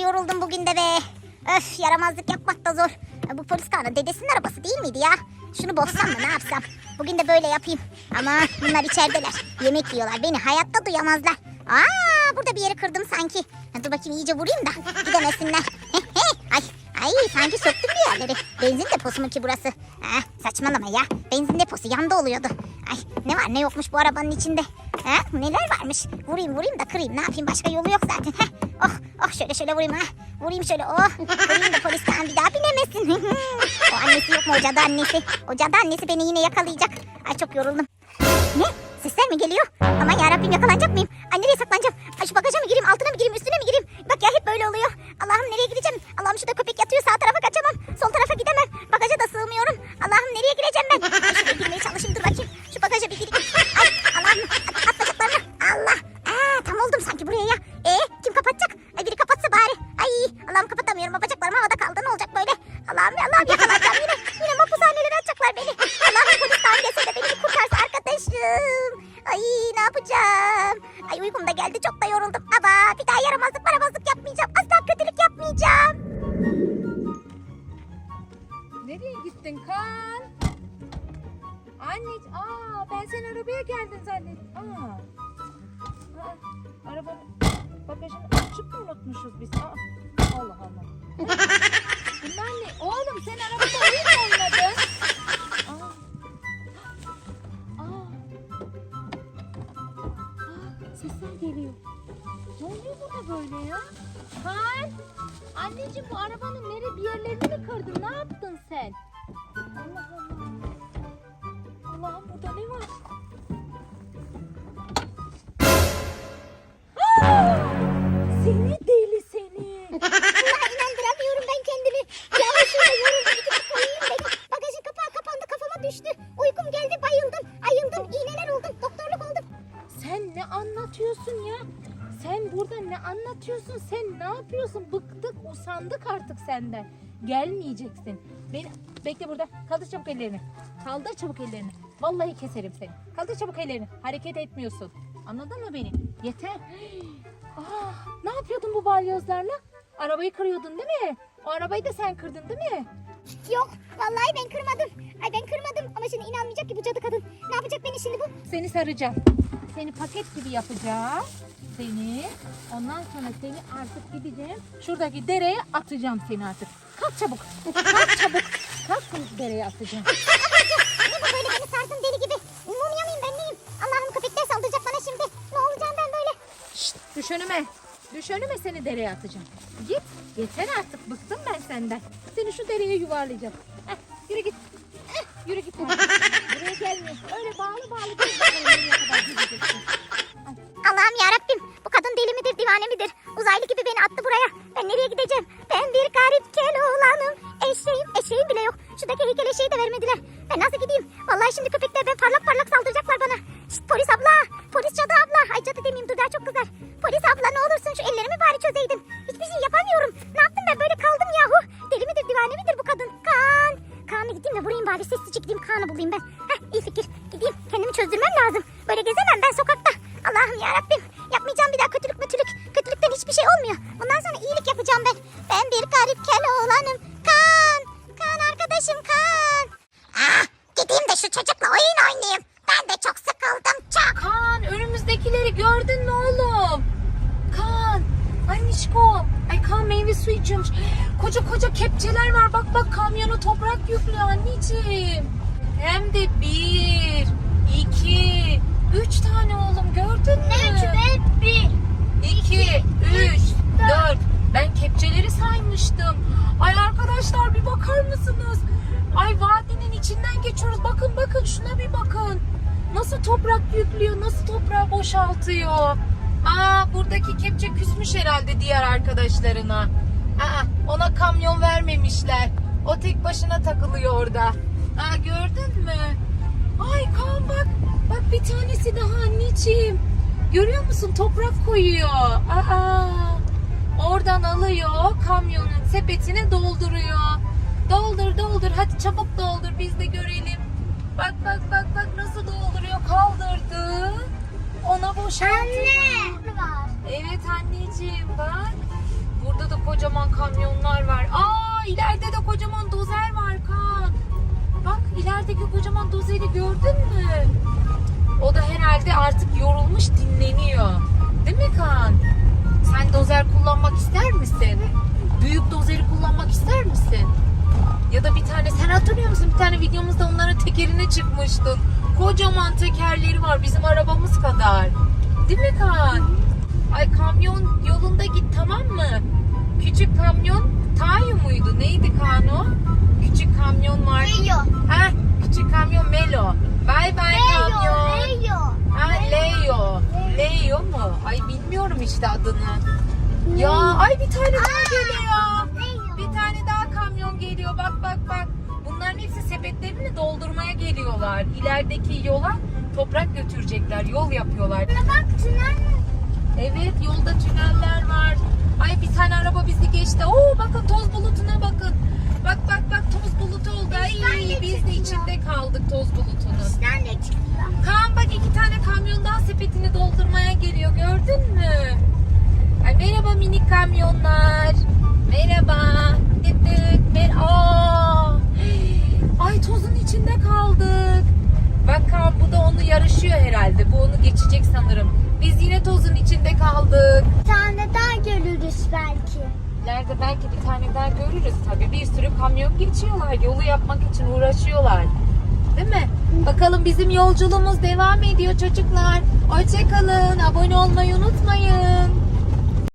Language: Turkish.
yoruldum bugün de be. Öf yaramazlık yapmak da zor. Bu polis kanı dedesinin arabası değil miydi ya? Şunu bozsam mı ne yapsam? Bugün de böyle yapayım. Ama bunlar içerideler. Yemek yiyorlar. Beni hayatta duyamazlar. Aa burada bir yeri kırdım sanki. Dur bakayım iyice vurayım da gidemesinler. ay ay sanki söktüm bir yerleri. Benzin deposu mu ki burası? Ha, saçmalama ya. Benzin deposu yanda oluyordu. Ay ne var ne yokmuş bu arabanın içinde. Ha, neler varmış? Vurayım vurayım da kırayım. Ne yapayım başka yolu yok zaten. Heh. Oh oh şöyle şöyle vurayım ha. Vurayım şöyle oh. Vurayım da polisten bir daha binemesin. o annesi yok mu o cadı annesi? O cadı annesi beni yine yakalayacak. Ay çok yoruldum. Ne? Sesler mi geliyor? Aman yarabbim yakalanacak mıyım? Ay nereye saklanacağım? Ay şu bagaja mı gireyim, altına mı gireyim, üstüne mi gireyim? Bak ya hep böyle oluyor. Allah'ım nereye gideceğim? Allah'ım şurada köpek yatıyor, sağ tarafa kaçamam. Sol tarafa gidemem. Arabaya geldin zannettim. Aa. Aa, arabanın bagajını açıp mı unutmuşuz biz? Aa, Allah Allah. Bunlar ne? Oğlum sen arabada oyun mu oynadın? Aa. Aa. Aa, sesler geliyor. Ne oluyor burada böyle ya? Kan! Anneciğim bu arabanın nere bir yerlerini mi kırdın? Ne yaptın sen? Allah Allah. Allah'ım burada ne var? Kafama düştü. Uykum geldi bayıldım. Ayıldım. iğneler oldum. Doktorluk oldum. Sen ne anlatıyorsun ya? Sen burada ne anlatıyorsun? Sen ne yapıyorsun? Bıktık, usandık artık senden. Gelmeyeceksin. Beni bekle burada. Kaldır çabuk ellerini. Kaldır çabuk ellerini. Vallahi keserim seni. Kaldır çabuk ellerini. Hareket etmiyorsun. Anladın mı beni? Yeter. Ah, ne yapıyordun bu balyozlarla? Arabayı kırıyordun değil mi? O arabayı da sen kırdın değil mi? Yok vallahi ben kırmadım. Ay ben kırmadım ama şimdi inanmayacak ki bu cadı kadın. Ne yapacak beni şimdi bu? Seni saracağım. Seni paket gibi yapacağım. Seni. Ondan sonra seni artık gideceğim. Şuradaki dereye atacağım seni artık. Kalk çabuk. Kalk çabuk. Kalk seni dereye atacağım. Ne bu böyle beni sardın deli gibi? Mumya mıyım ben neyim? Allah'ım köpekler saldıracak bana şimdi. Ne olacağım ben böyle? Şşt, düş önüme. Düş önüme seni dereye atacağım. Git. Yeter artık. Bıktım ben senden. Seni şu dereye yuvarlayacağım. Heh, yürü git. Heh, yürü git. Buraya gelmiyorsun. Öyle bağlı bağlı. Allah'ım yarabbim bu kadın deli midir divane midir? Uzaylı gibi beni attı buraya. Ben nereye gideceğim? Vallahi şimdi köpekler ben parlak parlak saldıracaklar bana. Şşt polis abla. Polis cadı abla. Ay cadı demeyeyim dur daha çok kızar. Polis abla ne olursun şu ellerimi bari çözeydin. Hiçbir şey yapamıyorum. Ne yaptım ben böyle kaldım yahu. Deli midir divane midir bu kadın? Kaan. Kaan'ı gideyim de vurayım bari sessizce gideyim Kaan'ı bulayım ben. Heh iyi fikir. Gideyim kendimi çözdürmem lazım. Böyle gezemem ben sokakta. Allah'ım ya Rabbim. Yapmayacağım bir daha kötülük kötülük. Kötülükten hiçbir şey olmuyor. Bundan sonra iyilik yapacağım ben. Ben bir garip keloğlanım. Kaan. Kaan arkadaşım Kaan. Ah gideyim de şu çocukla oyun oynayayım. Ben de çok sıkıldım çok. Kaan önümüzdekileri gördün mü oğlum? Kaan. Ay Kaan meyve suyu içiyormuş. Koca koca kepçeler var. Bak bak kamyonu toprak yüklüyor anneciğim. Hem de bir, iki, üç tane oğlum gördün mü? bir. İki, üç, dört. Ben kepçeleri saymıştım. Ay arkadaşlar bir bakar mısınız? Ay vadinin içinden geçiyoruz. Bakın bakın şuna bir bakın. Nasıl toprak yüklüyor, nasıl toprağı boşaltıyor. Aa buradaki kepçe küsmüş herhalde diğer arkadaşlarına. Aa ona kamyon vermemişler. O tek başına takılıyor orada. Aa gördün mü? Ay Kaan bak. Bak bir tanesi daha anneciğim. Görüyor musun? Toprak koyuyor. Aa. Oradan alıyor, kamyonun sepetine dolduruyor. Doldur doldur hadi çabuk doldur biz de görelim. Bak bak bak Boşaltıyor. var. Evet anneciğim bak. Burada da kocaman kamyonlar var. Aa ileride de kocaman dozer var Kaan. Bak ilerideki kocaman dozeri gördün mü? O da herhalde artık yorulmuş dinleniyor. Değil mi Kaan? Sen dozer kullanmak ister misin? Büyük dozeri kullanmak ister misin? Ya da bir tane sen hatırlıyor musun? Bir tane videomuzda onların tekerine çıkmıştın. Kocaman tekerleri var bizim arabamız kadar. Değil mi Kaan? Ay kamyon yolunda git tamam mı? Küçük kamyon Tayo muydu? Neydi Kaan o? Küçük kamyon var. Leo. Ha, küçük kamyon Melo. Bay bay kamyon. Leo. Ha, Leo. Leo mu? Ay bilmiyorum işte adını. Ya ay bir tane daha geliyor. Bir tane daha kamyon geliyor. Bak bak bak. Bunların hepsi sepetlerini doldurmaya geliyorlar. İlerideki yola toprak götürecekler. Yol yapıyorlar. Bak tünel. Evet yolda tüneller var. Ay bir tane araba bizi geçti. Oo bakın toz bulutuna bakın. Bak bak bak toz bulutu oldu. Ay Bizden de biz de içinde kaldık toz bulutunun. Nerede çıkıyor? Kaan bak iki tane kamyon daha sepetini doldurmaya geliyor gördün mü? Ay merhaba minik kamyonlar. Merhaba. Dıt dıt. Mer Aa! Herhalde. Bu onu geçecek sanırım. Biz yine tozun içinde kaldık. Bir tane daha görürüz belki. İleride belki bir tane daha görürüz tabii. Bir sürü kamyon geçiyorlar. Yolu yapmak için uğraşıyorlar. Değil mi? Bakalım bizim yolculuğumuz devam ediyor çocuklar. Hoşçakalın. Abone olmayı unutmayın.